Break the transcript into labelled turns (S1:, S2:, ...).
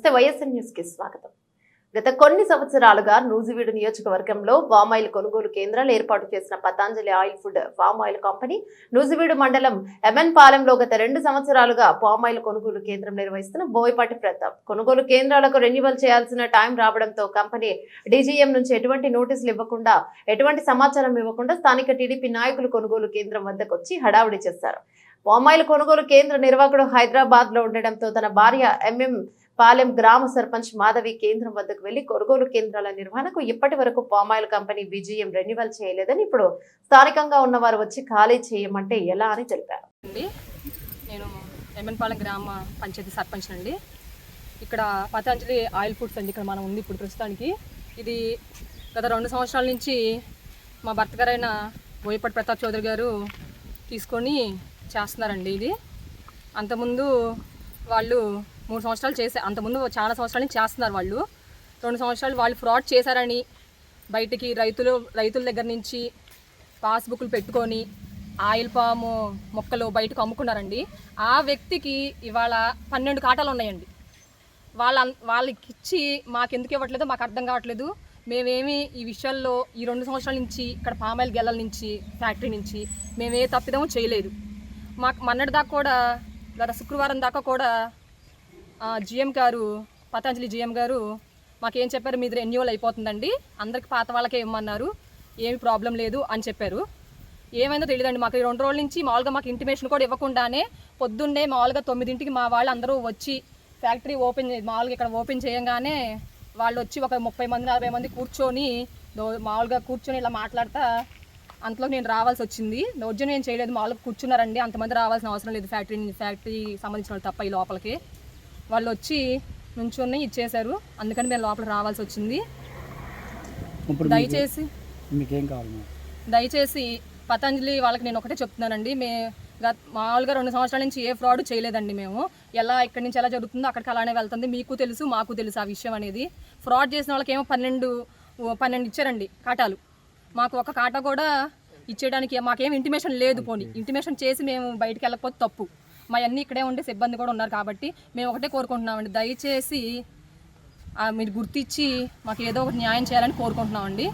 S1: నమస్తే వైఎస్ఎన్ న్యూస్కి స్వాగతం. గత కొన్ని సంవత్సరాలుగా నూజివీడు నియోజకవర్గంలో వామ్ ఆయిల్ కొనుగోలు కేంద్రాలు ఏర్పాటు చేసిన Patanjali oil food palm oil company Nuzvid మండలం ఎమ్ఎన్ పాలెంలో గత రెండు సంవత్సరాలుగా పామ్ ఆయిల్ కొనుగోలు కేంద్రం నిర్వహిస్తున్న బోయపాటి ప్రతాప్. కొనుగోలు కేంద్రాలకు రెన్యువల్ చేయాల్సిన టైం రావడంతో కంపెనీ డీజీఎం నుంచి ఎటువంటి నోటీసులు ఇవ్వకుండా ఎటువంటి సమాచారం ఇవ్వకుండా స్థానిక టీడీపీ నాయకులు కొనుగోలు కేంద్రం వద్దకు వచ్చి హడావుడి చేశారు. పామాయిల్ కొనుగోలు కేంద్ర నిర్వాహకుడు హైదరాబాద్లో ఉండడంతో తన భార్య ఎంఎం పాలెం గ్రామ సర్పంచ్ మాధవి కేంద్రం వద్దకు వెళ్ళి కొనుగోలు కేంద్రాల నిర్వహణకు ఇప్పటి వరకు పామాయిల్ కంపెనీ విజయం రెన్యువల్ చేయలేదని ఇప్పుడు స్థానికంగా ఉన్నవారు వచ్చి ఖాళీ చేయమంటే ఎలా అని తెలిపారు.
S2: అండి నేను ఎమ్మెన్పాలెం గ్రామ పంచాయతీ సర్పంచ్ అండి. ఇక్కడ పతాంజలి ఆయిల్ ఫుడ్స్ అండి ఇక్కడ మనం ఉంది ఇప్పుడు ప్రస్తుతానికి. ఇది గత రెండు సంవత్సరాల నుంచి మా భర్త గారైన బోయపాటి ప్రతాప్ చౌదరి గారు తీసుకొని చేస్తున్నారండి ఇది. అంతకుముందు వాళ్ళు మూడు సంవత్సరాలు చేసే అంతకుముందు చాలా సంవత్సరాల నుంచి చేస్తున్నారు వాళ్ళు. రెండు సంవత్సరాలు వాళ్ళు ఫ్రాడ్ చేశారని బయటికి రైతులు రైతుల దగ్గర నుంచి పాస్బుక్లు పెట్టుకొని ఆయిల్ పాము మొక్కలు బయటకు అమ్ముకున్నారండి. ఆ వ్యక్తికి ఇవాళ పన్నెండు కాటాలు ఉన్నాయండి. వాళ్ళ వాళ్ళకి ఇచ్చి మాకెందుకు ఇవ్వట్లేదు మాకు అర్థం కావట్లేదు. మేమేమి ఈ విషయాల్లో ఈ రెండు సంవత్సరాల నుంచి ఇక్కడ పామాయిల్ గెల్లల నుంచి ఫ్యాక్టరీ నుంచి మేమే తప్పిదము చేయలేదు. మాకు మొన్నటి దాకా కూడా గత శుక్రవారం దాకా కూడా జిఎం గారు పతంజలి జిఎం గారు మాకేం చెప్పారు మీది రెన్యువల్ అయిపోతుందండి. అందరికి పాత వాళ్ళకే ఇవ్వమన్నారు. ఏమి ప్రాబ్లం లేదు అని చెప్పారు. ఏమైందో తెలియదండి మాకు రెండు రోజుల నుంచి మామూలుగా మాకు ఇంటిమేషన్ కూడా ఇవ్వకుండానే పొద్దున్నే మామూలుగా తొమ్మిదింటికి మా వాళ్ళు అందరూ వచ్చి ఫ్యాక్టరీ ఓపెన్ మామూలుగా ఇక్కడ ఓపెన్ చేయగానే వాళ్ళు వచ్చి ఒక ముప్పై మంది నలభై మంది కూర్చొని మామూలుగా కూర్చొని ఇలా మాట్లాడతా అంతలో నేను రావాల్సి వచ్చింది. దౌర్జన్యం ఏం చేయలేదు. మామూలుగా కూర్చున్నారండి. అంతమంది రావాల్సిన అవసరం లేదు ఫ్యాక్టరీ ఫ్యాక్టరీ సంబంధించిన వాళ్ళు తప్ప ఈ లోపలికి. వాళ్ళు వచ్చి నుంచొని ఇచ్చేశారు. అందుకని మేము లోపల రావాల్సి వచ్చింది. దయచేసి
S3: మీకేం కావాలి
S2: దయచేసి పతంజలి వాళ్ళకి నేను ఒకటే చెప్తున్నానండి. మే గత మామూలుగా రెండు సంవత్సరాల నుంచి ఏ ఫ్రాడ్ చేయలేదండి మేము. ఎలా ఇక్కడి నుంచి ఎలా జరుగుతుందో అక్కడికి అలానే వెళ్తుంది. మీకు తెలుసు మాకు తెలుసు ఆ విషయం అనేది. ఫ్రాడ్ చేసిన వాళ్ళకి ఏమో పన్నెండు పన్నెండు ఇచ్చారండి కాటాలు. మాకు ఒక కాటా కూడా ఇచ్చేయడానికి మాకేం ఇంటిమేషన్ లేదు పోనీ. ఇంటిమేషన్ చేసి మేము బయటికి వెళ్ళకపోతే తప్పు. మా అన్నీ ఇక్కడే ఉండే సిబ్బంది కూడా ఉన్నారు కాబట్టి మేము ఒకటే కోరుకుంటున్నామండి. దయచేసి మీరు గుర్తించి మాకు ఏదో ఒకటి న్యాయం చేయాలని కోరుకుంటున్నామండి.